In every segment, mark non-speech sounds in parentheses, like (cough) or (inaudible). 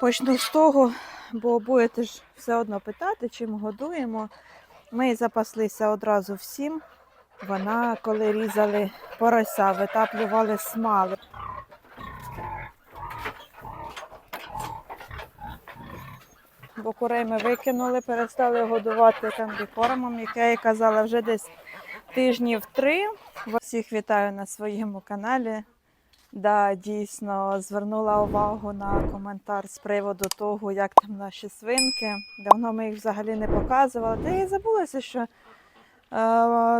Почну з того, бо будете ж все одно питати, чим годуємо. Ми запаслися одразу всім. Вона, коли різали порося, витаплювали смали. Бо курей ми викинули, перестали годувати там бікормом, яке я казала вже десь тижнів три. Всіх вітаю на своєму каналі. Да, дійсно звернула увагу на коментар з приводу того, як там наші свинки. Давно ми їх взагалі не показували. Та я й забулася, що е,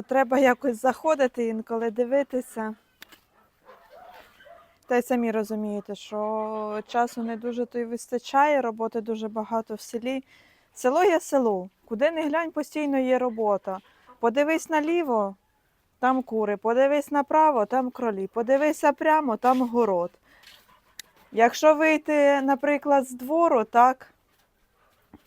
треба якось заходити інколи дивитися. Та й самі розумієте, що часу не дуже то й вистачає, роботи дуже багато в селі. Село є село. Куди не глянь, постійно є робота. Подивись наліво, там кури, подивись направо, там кролі, подивися прямо, там город. Якщо вийти, наприклад, з двору, так,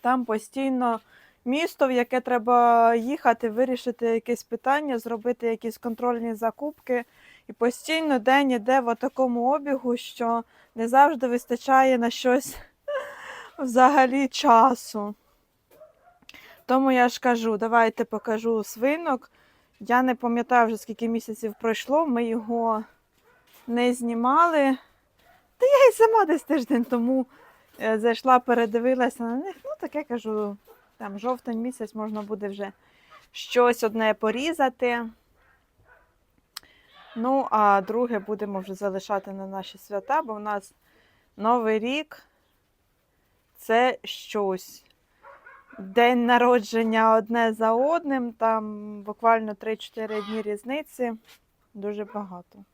там постійно місто, в яке треба їхати, вирішити якесь питання, зробити якісь контрольні закупки. І постійно день іде в такому обігу, що не завжди вистачає на щось (laughs) взагалі часу. Тому я ж кажу, давайте покажу свинок. Я не пам'ятаю вже скільки місяців пройшло, ми його не знімали. Та я і сама десь тиждень тому е, зайшла, передивилася на них. Ну, таке кажу, там жовтень місяць можна буде вже щось одне порізати. Ну, а друге будемо вже залишати на наші свята, бо в нас Новий рік це щось. День народження одне за одним, там буквально 3-4 дні різниці. Дуже багато.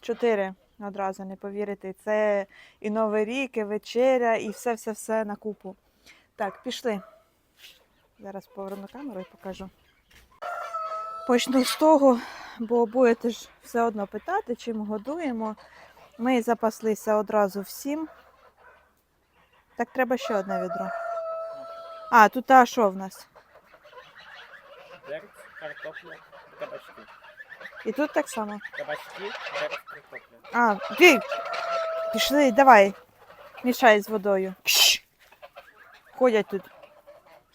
Чотири одразу не повірите. Це і Новий рік, і вечеря, і все-все-все на купу. Так, пішли. Зараз поверну камеру і покажу. Почну з того, бо будете ж все одно питати, чим годуємо. Ми запаслися одразу всім. Так, треба ще одне відро. А, тут а що в нас? Перець, картопля, кабачки. І тут так само. Кабачки, перець, картопля. А, ти! Пішли, давай. Мішай з водою. Кш! Ходять тут.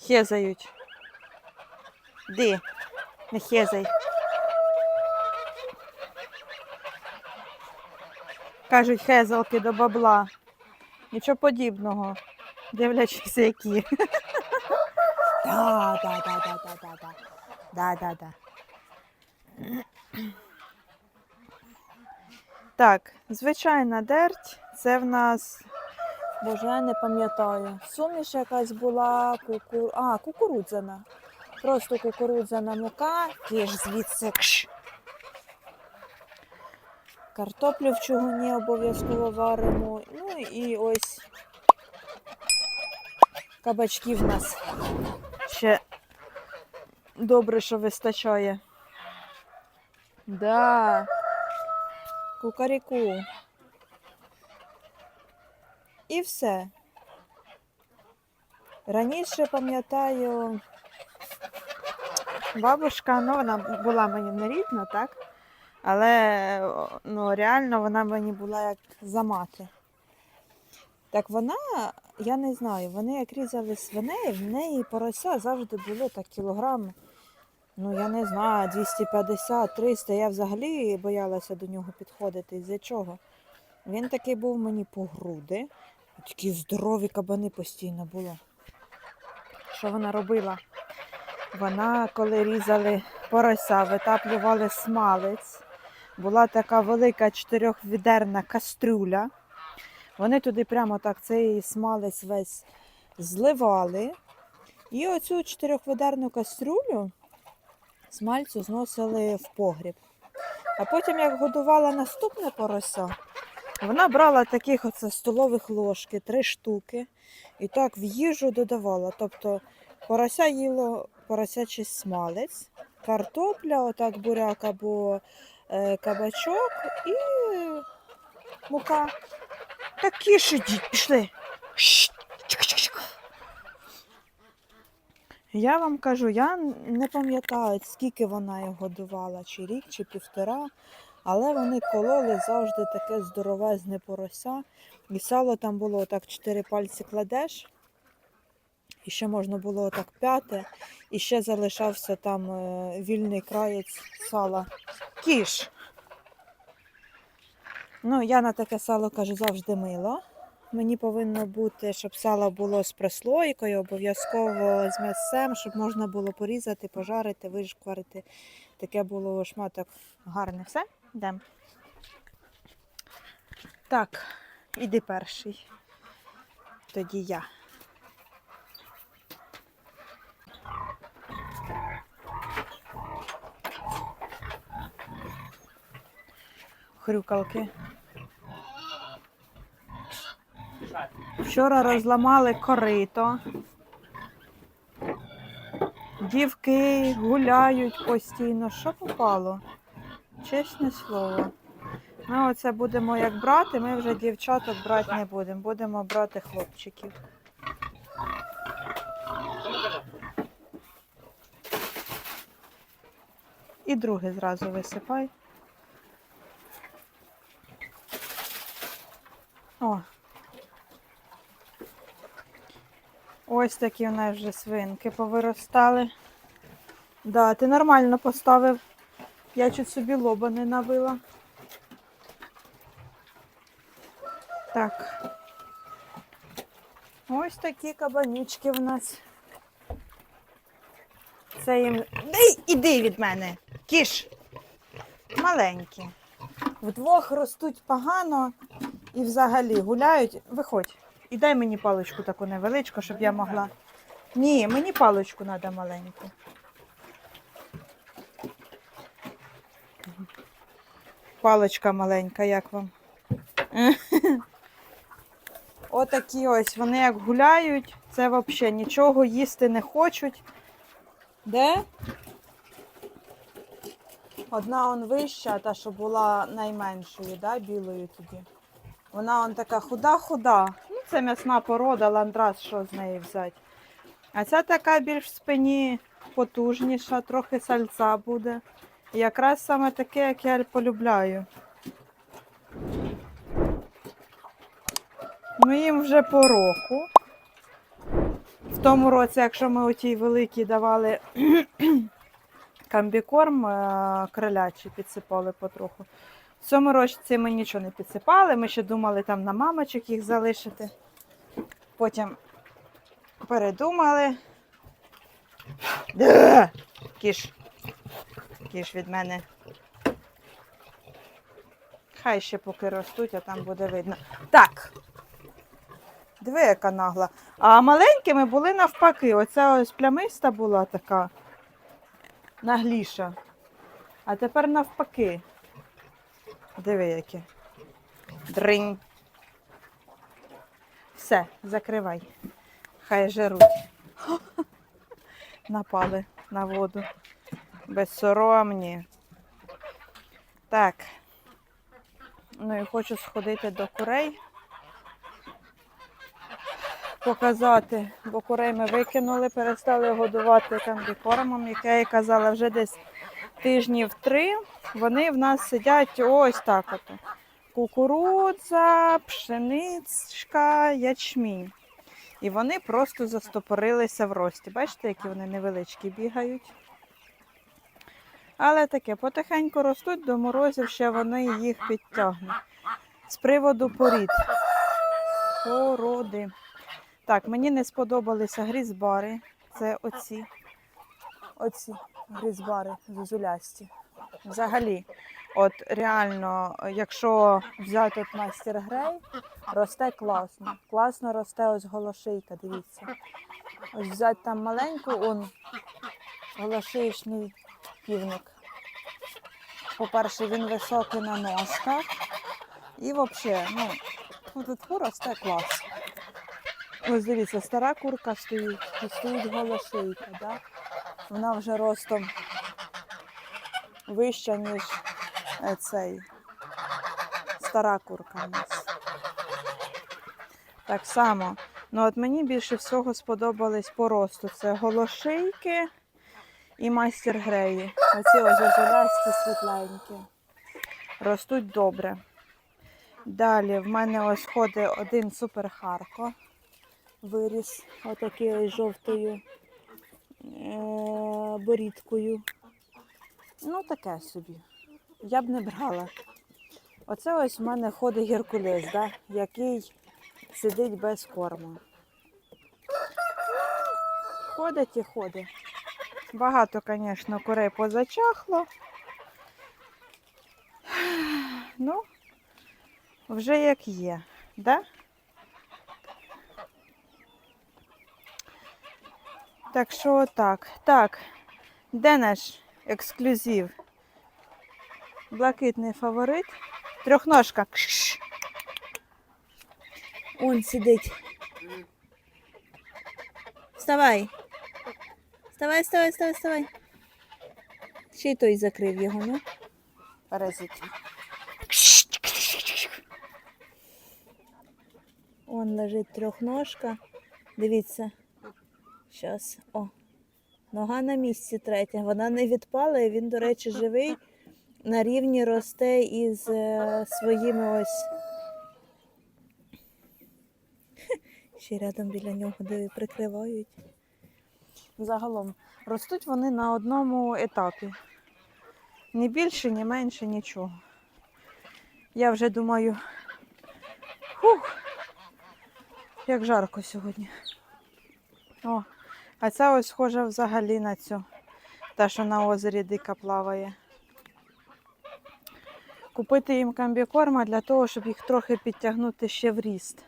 Хезають. Де? Не хезай. Кажуть, хезалки до бабла. Нічого подібного. Дивлячись, які. (laughs) Да, да, да, да, да, да, да. Да, да, да. Так, звичайна дерть. Це в нас. Боже, я не пам'ятаю. Суміш якась була куку... а, кукурудзяна. Просто кукурудзяна мука, ж звідси. Картоплю в чугуні обов'язково варимо. Ну і ось кабачки в нас добре, що вистачає. Да. Кукаріку. І все. Раніше пам'ятаю, бабушка, ну вона була мені не рідна, так? Але ну, реально вона мені була як за мати. Так вона, я не знаю, вони як різали свиней, в неї порося завжди було так кілограм, ну я не знаю, 250-300. Я взагалі боялася до нього підходити. З-за чого? Він такий був мені по груди. Такі здорові кабани постійно було. Що вона робила? Вона, коли різали порося, витаплювали смалець. Була така велика чотирьохвідерна кастрюля. Вони туди прямо так цей смалець весь зливали. І оцю чотирьохвідерну кастрюлю смальцю зносили в погріб. А потім, як годувала наступне порося, вона брала таких оце столових ложки, три штуки, і так в їжу додавала. Тобто порося їло поросячий смалець, картопля, отак буряк або е, кабачок і мука. Так кіш ідіть, пішли. Я вам кажу, я не пам'ятаю, скільки вона його годувала, чи рік, чи півтора, але вони кололи завжди таке здоровезне порося. І сало там було так 4 пальці кладеш. І ще можна було так п'яти. І ще залишався там е, вільний краєць сала. Кіш. Ну, я на таке сало кажу завжди мило. Мені повинно бути, щоб сало було з прислойкою, обов'язково з м'ясцем, щоб можна було порізати, пожарити, вишкварити. Таке було шматок гарне. Все? Йдемо. Так, іди перший. Тоді я. Хрюкалки. Вчора розламали корито. Дівки гуляють постійно. Що попало? Чесне слово. Ми оце будемо як брати, ми вже дівчаток брати не будемо. Будемо брати хлопчиків. І друге зразу висипай. О. Ось такі у нас вже свинки повиростали. Да, ти нормально поставив. Я чуть собі лоба не набила. Так. Ось такі кабанючки в нас. Це їм. Дай, іди від мене! Кіш! Маленькі. Вдвох ростуть погано і взагалі гуляють. Виходь. І дай мені паличку таку невеличку, щоб я могла. Ні, мені паличку треба маленьку. Паличка маленька, як вам? (laughs) Отакі ось, вони як гуляють, це взагалі нічого їсти не хочуть. Де? Одна он вища, та що була найменшою, да, білою тоді. Вона он така худа-худа. Це м'ясна порода, ландрас, що з неї взяти. А ця така більш в спині потужніша, трохи сальця буде. І якраз саме таке, як я полюбляю. Ну, їм вже по року. В тому році, якщо ми у тій великій давали (clears throat) камбікорм е, крилячий, підсипали потроху. Цьому році ми нічого не підсипали, ми ще думали там на мамочок їх залишити. Потім передумали. Кіш. Кіш від мене. Хай ще поки ростуть, а там буде видно. Так. Диви, яка нагла. А маленькими були навпаки. Оця ось плямиста була така нагліша. А тепер навпаки. Диви, які. Дринь. Все, закривай. Хай жируть. Напали на воду. Безсоромні. Так. Ну і хочу сходити до курей. Показати, бо курей ми викинули, перестали годувати камбікормом, як я казала, вже десь тижнів три. Вони в нас сидять ось так от. Кукурудза, пшеничка, ячмінь. І вони просто застопорилися в рості. Бачите, які вони невеличкі бігають. Але таке, потихеньку ростуть, до морозів ще вони їх підтягнуть. З приводу порід. Породи. Так, мені не сподобалися грізбари. Це оці. Оці грізбари зозулясті. Взагалі, от реально, якщо взяти от мастер грей, росте класно. Класно росте ось голошийка, дивіться. Ось взяти там маленьку, он голошиєчний півник. По-перше, він високий на ножках. І взагалі, ну, тут росте клас. Ось дивіться, стара курка стоїть, і стоїть голошийка, да? Вона вже ростом вища, ніж е, цей стара курка у нас. Так само. Ну от мені більше всього сподобались по росту. Це голошийки і майстер греї. Оці ось озолясті світленькі. Ростуть добре. Далі в мене ось ходить один суперхарко. Виріс отакий жовтою борідкою. Ну, таке собі. Я б не брала. Оце ось в мене ходить Геркулес, да? який сидить без корму. Ходить і ходить. Багато, звісно, курей позачахло. Ну, вже як є, да? Так що отак. Так, де наш ексклюзив? Блакитний фаворит. Трьохножка. Кш. Он сидить. Вставай. Вставай, вставай, вставай, вставай. Ще й той закрив його, ну. Паразит. Он лежить трьохножка. Дивіться. Щас. О. Нога на місці третя. Вона не відпала, і він, до речі, живий. На рівні росте із е, своїми ось. Ще рядом біля нього диви, прикривають. Загалом ростуть вони на одному етапі. Ні більше, ні менше, нічого. Я вже думаю, хух, як жарко сьогодні. О, а ця ось схожа взагалі на цю, та, що на озері дика плаває. Купити їм комбікорма для того, щоб їх трохи підтягнути ще в ріст.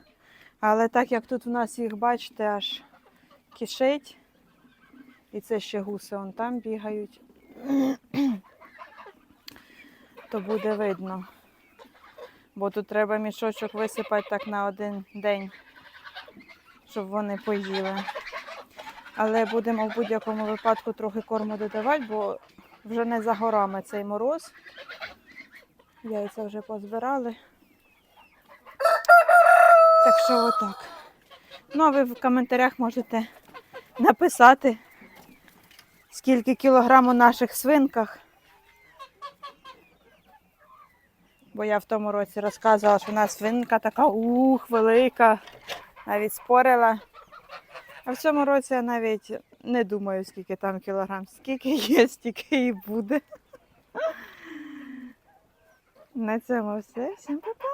Але так як тут у нас їх, бачите, аж кишить, і це ще гуси вон там бігають, (clears throat) то буде видно. Бо тут треба мішочок висипати так на один день, щоб вони поїли. Але будемо в будь-якому випадку трохи корму додавати, бо вже не за горами цей мороз. Яйця вже позбирали. Так що отак. Ну, а ви в коментарях можете написати, скільки кілограм у наших свинках. Бо я в тому році розказувала, що у нас свинка така ух, велика, навіть спорила. А в цьому році я навіть не думаю, скільки там кілограм. Скільки є, (laughs) стільки і буде. На цьому все. Всім па-па.